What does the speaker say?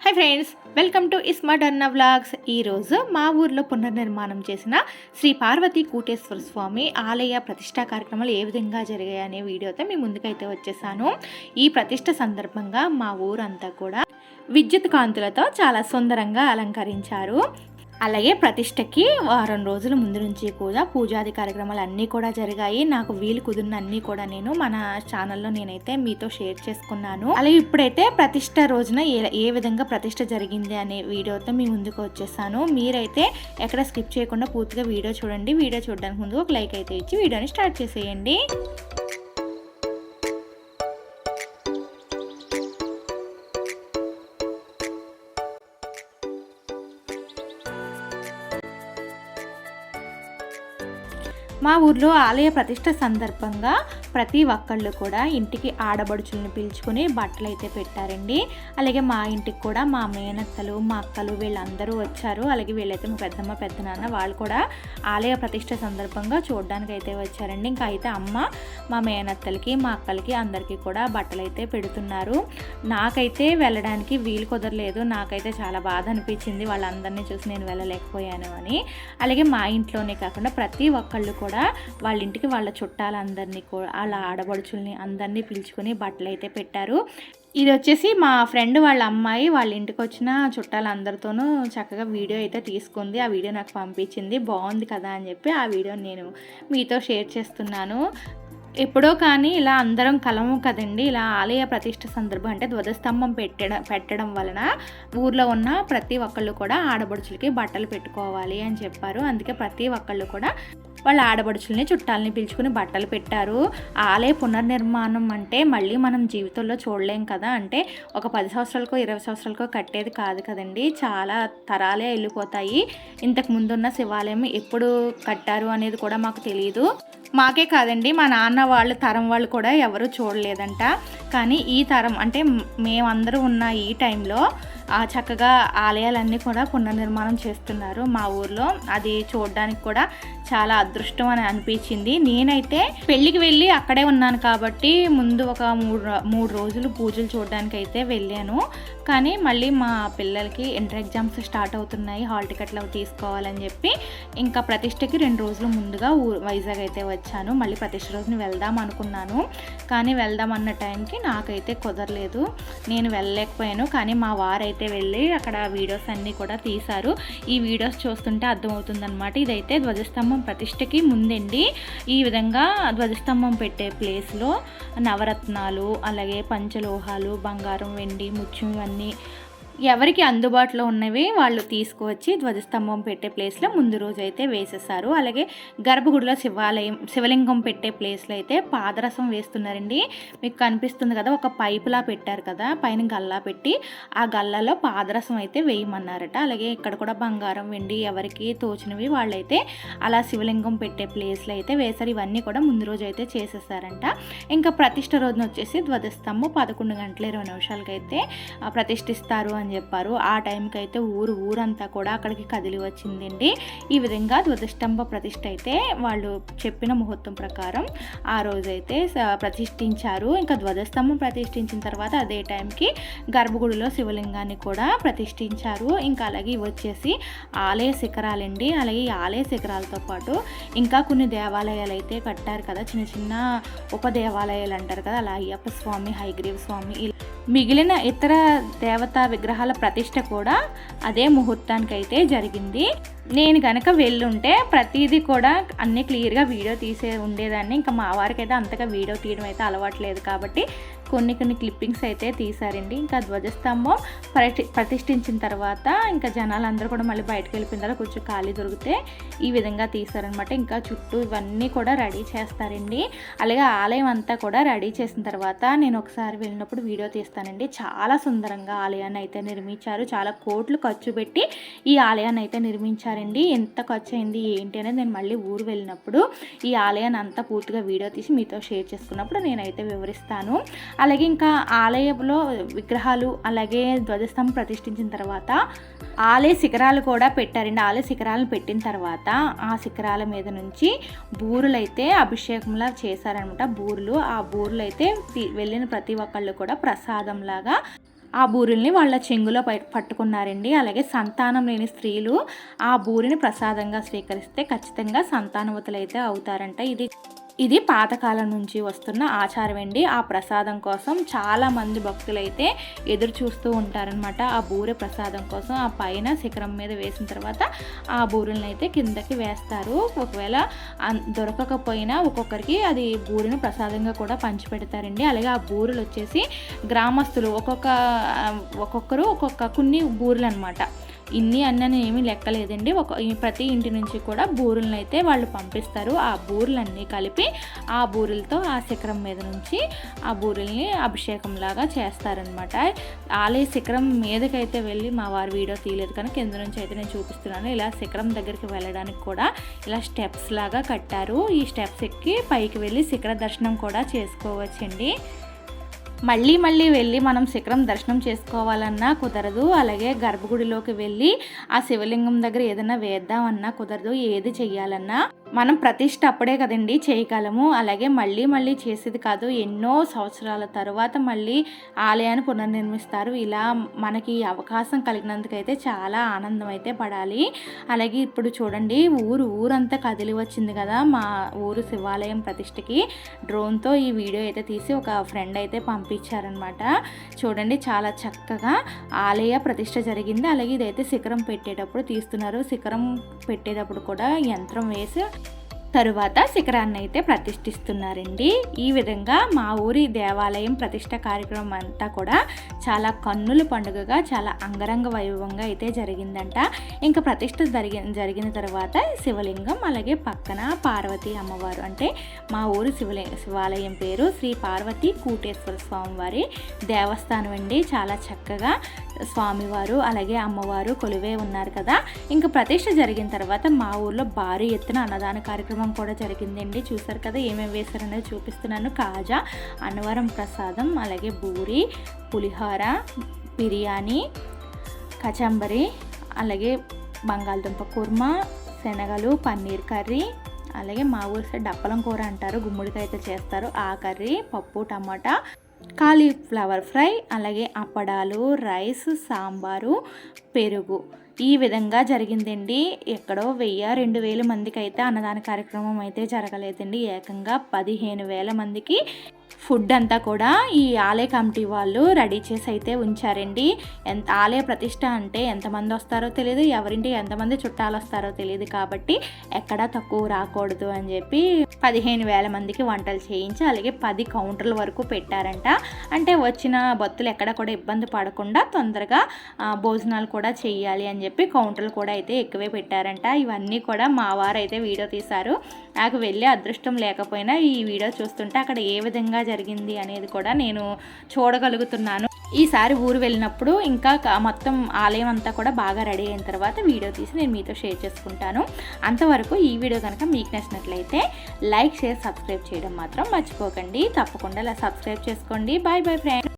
Hi friends welcome to iSmart అన్న vlogs ఈరోజు మా ఊర్లో పునర్నిర్మాణం చేసిన శ్రీ పార్వతి కూటేశ్వర స్వామి ఆలయ ప్రతిష్టా కార్యక్రమాలు ఏ విధంగా జరిగాయి అనే వీడియోతో మీ ముందుకైతే వచ్చేసాను. ఈ ప్రతిష్ట సందర్భంగా మా ఊరంతా కూడా విద్యుత్ కాంతులతో చాలా సుందరంగా అలంకరించారు. అలాగే ప్రతిష్టకి వారం రోజుల ముందు నుంచి కూడా పూజాది కార్యక్రమాలు అన్నీ కూడా జరిగాయి. నాకు వీలు కుదిరిన అన్నీ కూడా నేను మన ఛానల్లో నేనైతే మీతో షేర్ చేసుకున్నాను. అలాగే ఇప్పుడైతే ప్రతిష్ట రోజున ఏ ఏ విధంగా ప్రతిష్ట జరిగింది అనే వీడియోతో మీ ముందుకు వచ్చేసాను. మీరైతే ఎక్కడ స్కిప్ చేయకుండా పూర్తిగా వీడియో చూడండి. వీడియో చూడడానికి ముందు ఒక లైక్ అయితే ఇచ్చి వీడియోని స్టార్ట్ చేసేయండి. మా ఊర్లో ఆలయ ప్రతిష్ట సందర్భంగా ప్రతి ఒక్కళ్ళు కూడా ఇంటికి ఆడబడుచులను పిలుచుకుని బట్టలు అయితే పెట్టారండి. అలాగే మా ఇంటికి కూడా మా మేనత్తలు మా అక్కలు వీళ్ళందరూ వచ్చారు. అలాగే వీళ్ళైతే మా పెద్దమ్మ పెద్దనాన్న వాళ్ళు కూడా ఆలయ ప్రతిష్ట సందర్భంగా చూడడానికి అయితే వచ్చారండి. ఇంకా అయితే అమ్మ మా మేనత్తలకి మా అక్కలకి అందరికీ కూడా బట్టలు అయితే పెడుతున్నారు. నాకైతే వెళ్ళడానికి వీలు కుదరలేదు. నాకైతే చాలా బాధ అనిపించింది. వాళ్ళందరినీ చూసి నేను వెళ్ళలేకపోయాను అని. అలాగే మా ఇంట్లోనే కాకుండా ప్రతి ఒక్కళ్ళు కూడా కూడా వాళ్ళ ఇంటికి వాళ్ళ చుట్టాలందరినీ కూడా వాళ్ళ ఆడబడుచుల్ని అందరినీ పిలుచుకొని బట్టలు అయితే పెట్టారు. ఇది వచ్చేసి మా ఫ్రెండ్ వాళ్ళ అమ్మాయి వాళ్ళ ఇంటికి వచ్చిన చుట్టాలందరితోనూ చక్కగా వీడియో అయితే తీసుకుంది. ఆ వీడియో నాకు పంపించింది. బాగుంది కదా అని చెప్పి ఆ వీడియో నేను మీతో షేర్ చేస్తున్నాను. ఎప్పుడో కానీ ఇలా అందరం కలము కదండి. ఇలా ఆలయ ప్రతిష్ట సందర్భం అంటే ధ్వజస్తంభం పెట్టడం పెట్టడం వలన ఊర్లో ఉన్న ప్రతి ఒక్కళ్ళు కూడా ఆడబడుచులకి బట్టలు పెట్టుకోవాలి అని చెప్పారు. అందుకే ప్రతి ఒక్కళ్ళు కూడా వాళ్ళ ఆడబడుచుల్ని చుట్టాలని పిలుచుకుని బట్టలు పెట్టారు. ఆలయ పునర్నిర్మాణం అంటే మళ్ళీ మనం జీవితంలో చూడలేం కదా. అంటే ఒక పది సంవత్సరాలకో ఇరవై సంవత్సరాలకో కట్టేది కాదు కదండి. చాలా తరాలే వెళ్ళిపోతాయి. ఇంతకు ముందున్న శివాలయం ఎప్పుడు కట్టారు అనేది కూడా మాకు తెలియదు మాకే కాదండి మా నాన్న వాళ్ళ తరం వాళ్ళు కూడా ఎవరు చూడలేదంట. కానీ ఈ తరం అంటే మేమందరూ ఉన్న ఈ టైంలో చక్కగా ఆలయాలన్నీ కూడా పునర్నిర్మాణం చేస్తున్నారు మా ఊర్లో. అది చూడడానికి కూడా చాలా అదృష్టం అని అనిపించింది. నేనైతే పెళ్ళికి వెళ్ళి అక్కడే ఉన్నాను కాబట్టి ముందు ఒక మూడు మూడు రోజులు పూజలు చూడడానికి అయితే వెళ్ళాను. కానీ మళ్ళీ మా పిల్లలకి ఇంటర్ ఎగ్జామ్స్ స్టార్ట్ అవుతున్నాయి. హాల్ టికెట్లు అవి తీసుకోవాలని చెప్పి ఇంకా ప్రతిష్టకి రెండు రోజులు ముందుగా ఊ వైజాగ్ అయితే వచ్చాను. మళ్ళీ ప్రతిష్ట రోజున వెళ్దాం అనుకున్నాను. కానీ వెళ్దాం అన్న టైంకి నాకైతే కుదరలేదు. నేను వెళ్ళలేకపోయాను. కానీ మా వారైతే వెళ్ళి అక్కడ వీడియోస్ అన్నీ కూడా తీశారు. ఈ వీడియోస్ చూస్తుంటే అర్థమవుతుందనమాట ఇదైతే ధ్వజస్తంభం ప్రతిష్టకి ముందండి. ఈ విధంగా ధ్వజస్తంభం పెట్టే ప్లేస్లో నవరత్నాలు అలాగే పంచలోహాలు బంగారం వెండి ముత్యం ఇవన్నీ ఎవరికి అందుబాటులో ఉన్నవి వాళ్ళు తీసుకువచ్చి ధ్వజస్తంభం పెట్టే ప్లేస్లో ముందు రోజు అయితే వేసేసారు అలాగే గర్భగుడిలో శివాలయం శివలింగం పెట్టే ప్లేస్లో అయితే పాదరసం వేస్తున్నారండి. మీకు కనిపిస్తుంది కదా ఒక పైపులా పెట్టారు కదా పైన గల్లా పెట్టి ఆ గల్లాలో పాదరసం అయితే వేయమన్నారట. అలాగే ఇక్కడ కూడా బంగారం వెండి ఎవరికి తోచినవి వాళ్ళైతే అలా శివలింగం పెట్టే ప్లేస్లో అయితే వేశారు. ఇవన్నీ కూడా ముందు రోజు అయితే చేసేసారంట. ఇంకా ప్రతిష్ట రోజున వచ్చేసి ధ్వజస్తంభం పదకొండు గంటల ఇరవై నిమిషాలకైతే ప్రతిష్ఠిస్తారు అని అని చెప్పారు. ఆ టైంకి అయితే ఊరు ఊరంతా కూడా అక్కడికి కదిలి వచ్చిందండి. ఈ విధంగా ధ్వజస్తంభ ప్రతిష్ట అయితే వాళ్ళు చెప్పిన ముహూర్తం ప్రకారం ఆ రోజైతే ప్రతిష్ఠించారు. ఇంకా ధ్వజస్తంభం ప్రతిష్ఠించిన తర్వాత అదే టైంకి గర్భగుడిలో శివలింగాన్ని కూడా ప్రతిష్ఠించారు. ఇంకా అలాగే వచ్చేసి ఆలయ శిఖరాలండి. అలాగే ఈ ఆలయ శిఖరాలతో పాటు ఇంకా కొన్ని దేవాలయాలు అయితే కట్టారు కదా. చిన్న చిన్న ఉప దేవాలయాలు అంటారు కదా. అలా అయ్యప్ప స్వామి హైగ్రీవ్ స్వామి మిగిలిన ఇతర దేవతా విగ్రహాల ప్రతిష్ట కూడా అదే ముహూర్తానికైతే జరిగింది. నేను కనుక వెళ్ళుంటే ప్రతిదీ కూడా అన్నీ క్లియర్గా వీడియో తీసే ఉండేదాన్ని. ఇంకా మా వారికి అయితే అంతగా వీడియో తీయడం అయితే అలవాట్లేదు కాబట్టి కొన్ని కొన్ని క్లిప్పింగ్స్ అయితే తీసారండి ఇంకా ధ్వజస్తంభం ప్రతి ప్రతిష్ఠించిన తర్వాత ఇంకా జనాలందరూ కూడా మళ్ళీ బయటకు వెళ్ళిపోయిన తర్వాత కొంచెం ఖాళీ దొరికితే ఈ విధంగా తీసారనమాట ఇంకా చుట్టూ ఇవన్నీ కూడా రెడీ చేస్తారండి. అలాగే ఆలయం అంతా కూడా రెడీ చేసిన తర్వాత నేను ఒకసారి వెళ్ళినప్పుడు వీడియో తీస్తానండి. చాలా సుందరంగా ఆలయాన్ని అయితే నిర్మించారు. చాలా కోట్లు ఖర్చు పెట్టి ఈ ఆలయాన్ని అయితే నిర్మించారు. నిర్మించారండి ఎంత ఖర్చు అయింది ఏంటి అనేది నేను మళ్ళీ ఊరు వెళ్ళినప్పుడు ఈ ఆలయాన్ని అంతా పూర్తిగా వీడియో తీసి మీతో షేర్ చేసుకున్నప్పుడు నేనైతే వివరిస్తాను. అలాగే ఇంకా ఆలయంలో విగ్రహాలు అలాగే ధ్వజస్తంభం ప్రతిష్ఠించిన తర్వాత ఆలయ శిఖరాలు కూడా పెట్టారండి. ఆలయ శిఖరాలను పెట్టిన తర్వాత ఆ శిఖరాల మీద నుంచి బూరులు అయితే అభిషేకంలా చేశారనమాట బూరులు. ఆ బూరులు అయితే వెళ్ళిన ప్రతి ఒక్కళ్ళు కూడా ప్రసాదంలాగా ఆ బూరెల్ని వాళ్ళ చెంగులో పై- పట్టుకున్నారండి. అలాగే సంతానం లేని స్త్రీలు ఆ బూరిని ప్రసాదంగా స్వీకరిస్తే ఖచ్చితంగా సంతానవతులైతే అవుతారంట. ఇది ఇది పాతకాలం నుంచి వస్తున్న ఆచారం అండి. ఆ ప్రసాదం కోసం చాలా మంది భక్తులైతే ఎదురు చూస్తూ ఉంటారనమాట ఆ బూరె ప్రసాదం కోసం ఆ పైన శిఖరం మీద వేసిన తర్వాత ఆ బూరెలను అయితే కిందకి వేస్తారు. ఒకవేళ దొరకకపోయినా ఒక్కొక్కరికి అది బూరెను ప్రసాదంగా కూడా పంచిపెడతారండి. అలాగే ఆ బూరెలు వచ్చేసి గ్రామస్తులు ఒక్కొక్క ఒక్కొక్కరు ఒక్కొక్క కొన్ని బూరెలు అనమాట ఇన్ని అన్నని ఏమీ లెక్కలేదండి. ఒక ఈ ప్రతి ఇంటి నుంచి కూడా బూరులను అయితే వాళ్ళు పంపిస్తారు. ఆ బూరెలన్నీ కలిపి ఆ బూరెలతో ఆ శిఖరం మీద నుంచి ఆ బూరెల్ని అభిషేకంలాగా చేస్తారనమాట ఆలయ శిఖరం మీదకైతే వెళ్ళి మా వారు వీడియో తీయలేదు కానీ కింద నుంచి అయితే నేను చూపిస్తున్నాను. ఇలా శిఖరం దగ్గరికి వెళ్ళడానికి కూడా ఇలా స్టెప్స్ లాగా కట్టారు. ఈ స్టెప్స్ ఎక్కి పైకి వెళ్ళి శిఖర దర్శనం కూడా చేసుకోవచ్చండి. మళ్ళీ మళ్ళీ వెళ్ళి మనం శిఖరం దర్శనం చేసుకోవాలన్నా కుదరదు. అలాగే గర్భగుడిలోకి వెళ్ళి ఆ శివలింగం దగ్గర ఏదైనా వేద్దామన్నా కుదరదు. ఏది చెయ్యాలన్నా మనం ప్రతిష్ట అప్పుడే కదండి చేయగలము. అలాగే మళ్ళీ మళ్ళీ చేసేది కాదు. ఎన్నో సంవత్సరాల తర్వాత మళ్ళీ ఆలయాన్ని పునర్నిర్మిస్తారు. ఇలా మనకి అవకాశం కలిగినందుకైతే చాలా ఆనందం అయితే పడాలి. అలాగే ఇప్పుడు చూడండి ఊరు ఊరంతా కదిలి వచ్చింది కదా మా ఊరు శివాలయం ప్రతిష్టకి డ్రోన్తో ఈ వీడియో అయితే తీసి ఒక ఫ్రెండ్ అయితే పంపించారనమాట. చూడండి చాలా చక్కగా ఆలయ ప్రతిష్ట జరిగింది. అలాగే ఇదైతే శిఖరం పెట్టేటప్పుడు తీస్తున్నారు. శిఖరం పెట్టేటప్పుడు కూడా యంత్రం వేసి తరువాత శిఖరాన్ని అయితే ప్రతిష్ఠిస్తున్నారండి. ఈ విధంగా మా ఊరి దేవాలయం ప్రతిష్ట కార్యక్రమం అంతా కూడా చాలా కన్నుల పండుగగా చాలా అంగరంగ వైభవంగా అయితే జరిగిందంట. ఇంకా ప్రతిష్ట జరిగిన జరిగిన తర్వాత శివలింగం అలాగే పక్కన పార్వతి అమ్మవారు అంటే మా ఊరి శివలి శివాలయం పేరు శ్రీ పార్వతి కూటేశ్వర స్వామివారి దేవస్థానం అండి. చాలా చక్కగా స్వామివారు అలాగే అమ్మవారు కొలువే ఉన్నారు కదా. ఇంకా ప్రతిష్ట జరిగిన తర్వాత మా ఊర్లో భారీ ఎత్తున అన్నదాన కార్యక్రమం కూడా జరిగిందండి. చూసారు కదా ఏమేమి వేశారనేది చూపిస్తున్నాను. కాజా అన్నవరం ప్రసాదం అలాగే బూరి పులిహోర బిర్యానీ కచంబరి అలాగే బంగాళదుంప కుర్మా శనగలు పన్నీర్ కర్రీ అలాగే మా ఊరి సైడ్ డప్పలం కూర అంటారు. గుమ్మడికాయ అయితే చేస్తారు. ఆ కర్రీ పప్పు టమాటా కాలీఫ్లవర్ ఫ్రై అలాగే అప్పడాలు రైస్ సాంబారు పెరుగు. ఈ విధంగా జరిగిందండి. ఎక్కడో వెయ్యి రెండు వేల మందికి అయితే అన్నదాన కార్యక్రమం అయితే జరగలేదండి. ఏకంగా పదిహేను వేల మందికి ఫుడ్ అంతా కూడా ఈ ఆలయ కమిటీ వాళ్ళు రెడీ చేసి అయితే ఉంచారండి. ఎంత ఆలయ ప్రతిష్ట అంటే ఎంతమంది వస్తారో తెలియదు ఎవరింటి ఎంతమంది చుట్టాలు వస్తారో తెలియదు కాబట్టి ఎక్కడా తక్కువ రాకూడదు అని చెప్పి పదిహేను వేల మందికి వంటలు చేయించి అలాగే పది కౌంటర్ల వరకు పెట్టారంట. అంటే వచ్చిన భక్తులు ఎక్కడ కూడా ఇబ్బంది పడకుండా తొందరగా భోజనాలు కూడా చేయాలి అని చెప్పి కౌంటర్లు కూడా అయితే ఎక్కువే పెట్టారంట. ఇవన్నీ కూడా మా వారు అయితే వీడియో తీశారు. నాకు వెళ్ళే అదృష్టం లేకపోయినా ఈ వీడియో చూస్తుంటే అక్కడ ఏ విధంగా జరిగింది అనేది కూడా నేను చూడగలుగుతున్నాను. ఈసారి ఊరు వెళ్ళినప్పుడు ఇంకా మొత్తం ఆలయం అంతా కూడా బాగా రెడీ అయిన తర్వాత వీడియో తీసి నేను మీతో షేర్ చేసుకుంటాను. అంతవరకు ఈ వీడియో కనుక మీకు నచ్చినట్లయితే లైక్ షేర్ సబ్స్క్రైబ్ చేయడం మాత్రం మర్చిపోకండి. తప్పకుండా ఇలా సబ్స్క్రైబ్ చేసుకోండి. Bye boy friend